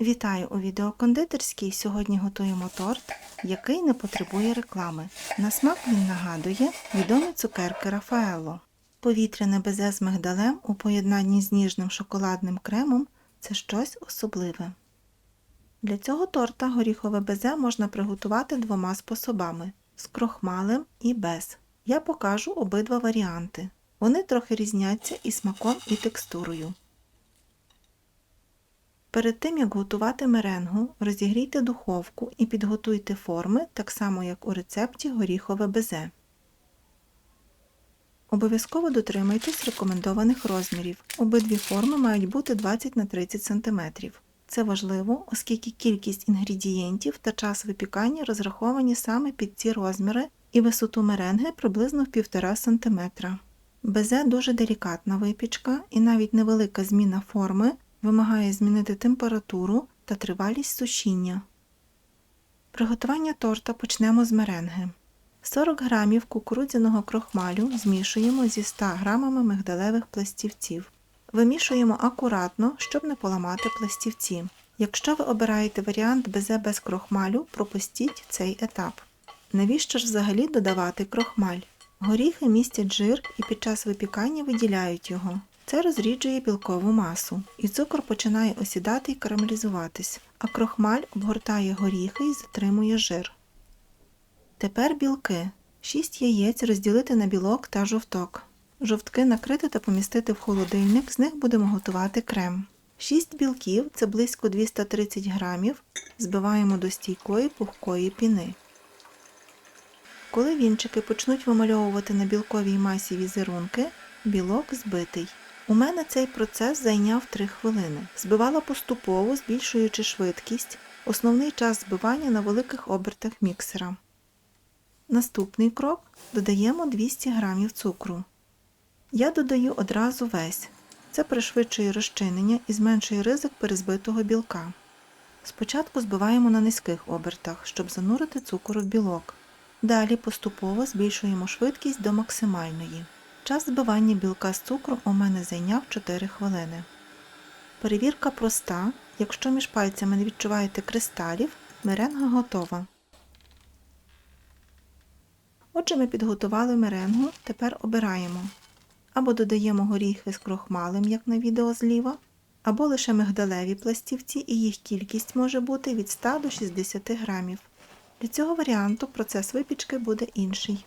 Вітаю у відеокондитерській. Сьогодні готуємо торт, який не потребує реклами. На смак він нагадує відомі цукерки Рафаелло. Повітряне безе з мигдалем у поєднанні з ніжним шоколадним кремом це щось особливе. Для цього торта горіхове безе можна приготувати двома способами з крохмалем і без. Я покажу обидва варіанти. Вони трохи різняться і смаком, і текстурою. Перед тим, як готувати меренгу, розігрійте духовку і підготуйте форми, так само як у рецепті горіхове безе. Обов'язково дотримуйтесь рекомендованих розмірів. Обидві форми мають бути 20 на 30 см. Це важливо, оскільки кількість інгредієнтів та час випікання розраховані саме під ці розміри і висоту меренги приблизно в 1,5 см. Безе дуже делікатна випічка і навіть невелика зміна форми вимагає змінити температуру та тривалість сушіння. Приготування торта почнемо з меренги. 40 г кукурудзяного крохмалю змішуємо зі 100 г мигдалевих пластівців. Вимішуємо акуратно, щоб не поламати пластівці. Якщо ви обираєте варіант безе без крохмалю, пропустіть цей етап. Навіщо ж взагалі додавати крохмаль? Горіхи містять жир і під час випікання виділяють його. Це розріджує білкову масу, і цукор починає осідати і карамелізуватись, а крохмаль обгортає горіхи і затримує жир. Тепер білки. 6 яєць розділити на білок та жовток. Жовтки накрити та помістити в холодильник, з них будемо готувати крем. 6 білків це близько 230 грамів, збиваємо до стійкої пухкої піни. Коли вінчики почнуть вимальовувати на білковій масі візерунки, білок збитий. У мене цей процес зайняв 3 хвилини. Збивала поступово, збільшуючи швидкість, основний час збивання на великих обертах міксера. Наступний крок додаємо 200 г цукру. Я додаю одразу весь. Це пришвидшує розчинення і зменшує ризик перезбитого білка. Спочатку збиваємо на низьких обертах, щоб занурити цукор в білок. Далі поступово збільшуємо швидкість до максимальної. Час збивання білка з цукром у мене зайняв 4 хвилини. Перевірка проста. Якщо між пальцями не відчуваєте кристалів, меренга готова. Отже, ми підготували меренгу, тепер обираємо. Або додаємо горіхи з крохмалем, як на відео зліва, або лише мигдалеві пластівці, і їх кількість може бути від 100 до 60 грамів. Для цього варіанту процес випічки буде інший.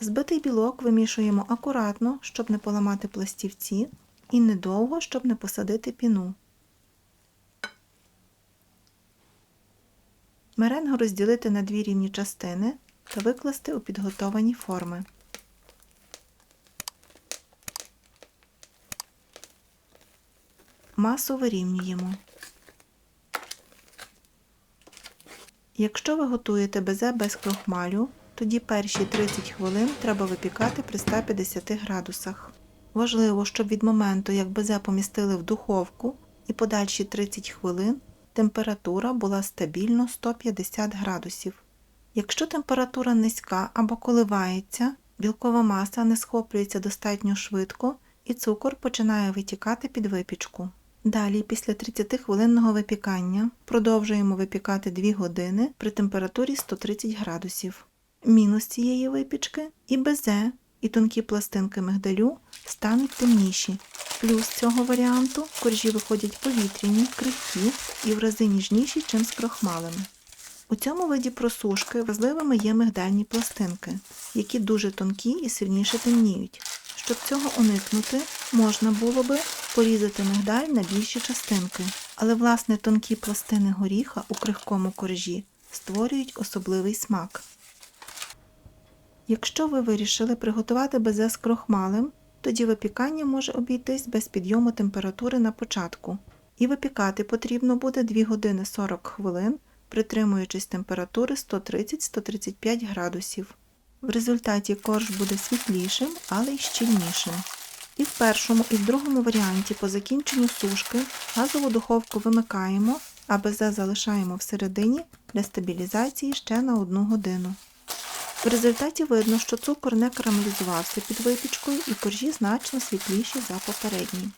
Збитий білок вимішуємо акуратно, щоб не поламати пластівці, і недовго, щоб не посадити піну. Меренгу розділити на дві рівні частини та викласти у підготовані форми. Масу вирівнюємо. Якщо ви готуєте безе без крохмалю, тоді перші 30 хвилин треба випікати при 150 градусах. Важливо, щоб від моменту, як безе помістили в духовку, і подальші 30 хвилин температура була стабільно 150 градусів. Якщо температура низька або коливається, білкова маса не схоплюється достатньо швидко і цукор починає витікати під випічку. Далі, після 30-хвилинного випікання, продовжуємо випікати 2 години при температурі 130 градусів. Мінус цієї випічки і безе, і тонкі пластинки мигдалю стануть темніші. Плюс цього варіанту коржі виходять повітряні, крихкі і в рази ніжніші, чим з крохмалем. У цьому виді просушки важливими є мигдальні пластинки, які дуже тонкі і сильніше темніють. Щоб цього уникнути, можна було би порізати мигдаль на більші частинки, але власне тонкі пластини горіха у крихкому коржі створюють особливий смак. Якщо ви вирішили приготувати безе з крохмалем, тоді випікання може обійтись без підйому температури на початку, і випікати потрібно буде 2 години 40 хвилин, притримуючись температури 130-135 градусів. В результаті корж буде світлішим, але й щільнішим. І в першому, і в другому варіанті по закінченню сушки газову духовку вимикаємо, а безе залишаємо всередині для стабілізації ще на 1 годину. В результаті видно, що цукор не карамелізувався під випічкою і коржі значно світліші за попередні.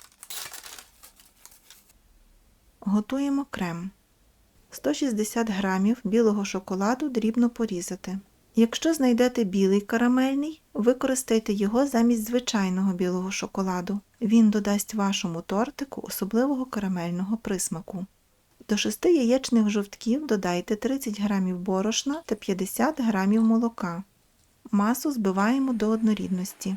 Готуємо крем. 160 грамів білого шоколаду дрібно порізати. Якщо знайдете білий карамельний, використайте його замість звичайного білого шоколаду. Він додасть вашому тортику особливого карамельного присмаку. До 6 яєчних жовтків додайте 30 г борошна та 50 г молока. Масу збиваємо до однорідності.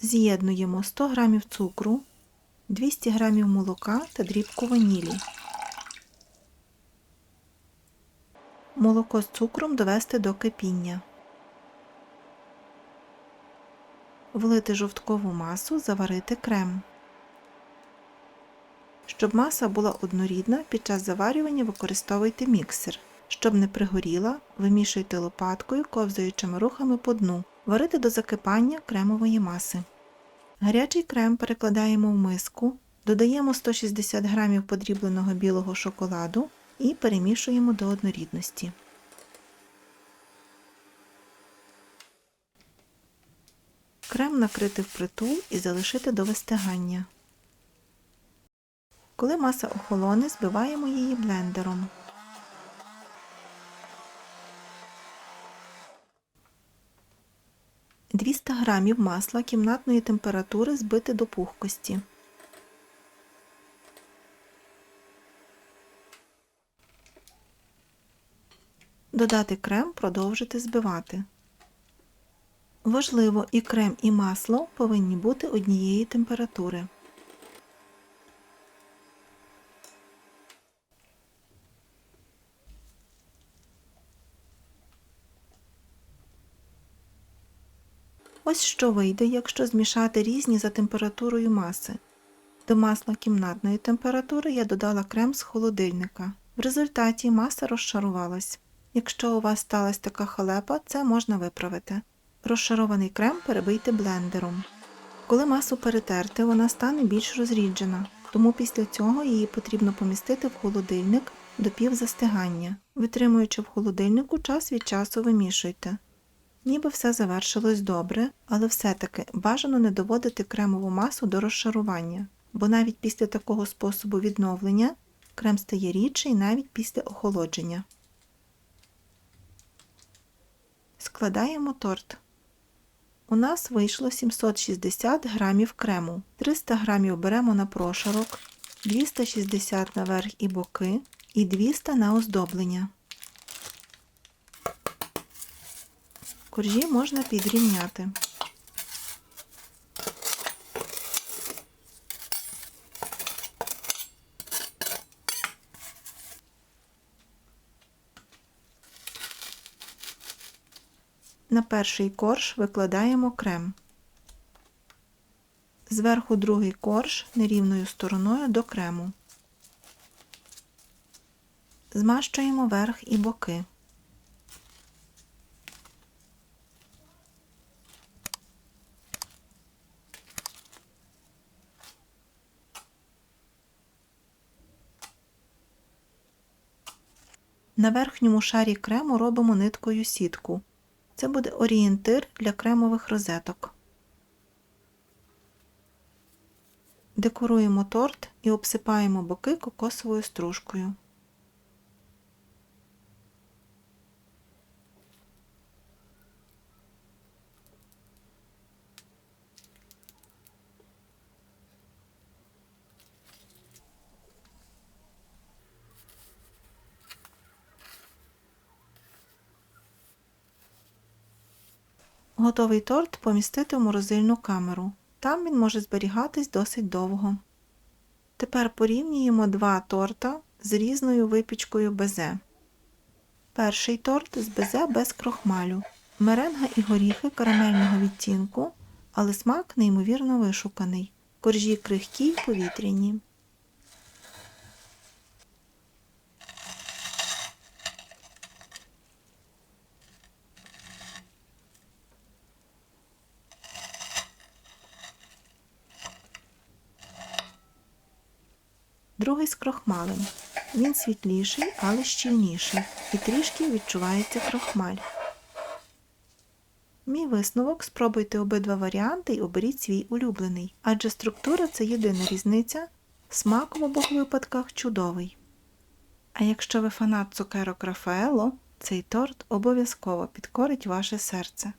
З'єднуємо 100 г цукру, 200 г молока та дрібку ванілі. Молоко з цукром довести до кипіння. Влити жовткову масу, заварити крем. Щоб маса була однорідна, під час заварювання використовуйте міксер. Щоб не пригоріла, вимішуйте лопаткою ковзаючими рухами по дну. Варити до закипання кремової маси. Гарячий крем перекладаємо в миску, додаємо 160 г подрібленого білого шоколаду і перемішуємо до однорідності. Крем накрити впритул і залишити до вистигання. Коли маса охолоне, збиваємо її блендером. Двісті грамів масла кімнатної температури збити до пухкості. Додати крем, продовжити збивати. Важливо, і крем, і масло повинні бути однієї температури. Ось що вийде, якщо змішати різні за температурою маси. До масла кімнатної температури я додала крем з холодильника. В результаті маса розшарувалась. Якщо у вас сталася така халепа, це можна виправити. Розшарований крем перебийте блендером. Коли масу перетерти, вона стане більш розріджена, тому після цього її потрібно помістити в холодильник до півзастигання. Витримуючи в холодильнику, час від часу вимішуйте. Ніби все завершилось добре, але все-таки бажано не доводити кремову масу до розшарування, бо навіть після такого способу відновлення крем стає рідший навіть після охолодження. Складаємо торт. У нас вийшло 760 грамів крему. 300 грамів беремо на прошарок, 260 на верх і боки і 200 на оздоблення. Коржі можна підрівняти. На перший корж викладаємо крем. Зверху другий корж нерівною стороною до крему. Змащуємо верх і боки. На верхньому шарі крему робимо ниткою сітку. Це буде орієнтир для кремових розеток. Декоруємо торт і обсипаємо боки кокосовою стружкою. Готовий торт помістити в морозильну камеру. Там він може зберігатись досить довго. Тепер порівнюємо два торта з різною випічкою безе. Перший торт з безе без крохмалю. Меренга і горіхи карамельного відтінку, але смак неймовірно вишуканий. Коржі крихкі й повітряні. Другий з крохмалем. Він світліший, але щільніший, і трішки відчувається крохмаль. Мій висновок спробуйте обидва варіанти і оберіть свій улюблений, адже структура це єдина різниця, смак в обох випадках чудовий. А якщо ви фанат цукерок Рафаело, цей торт обов'язково підкорить ваше серце.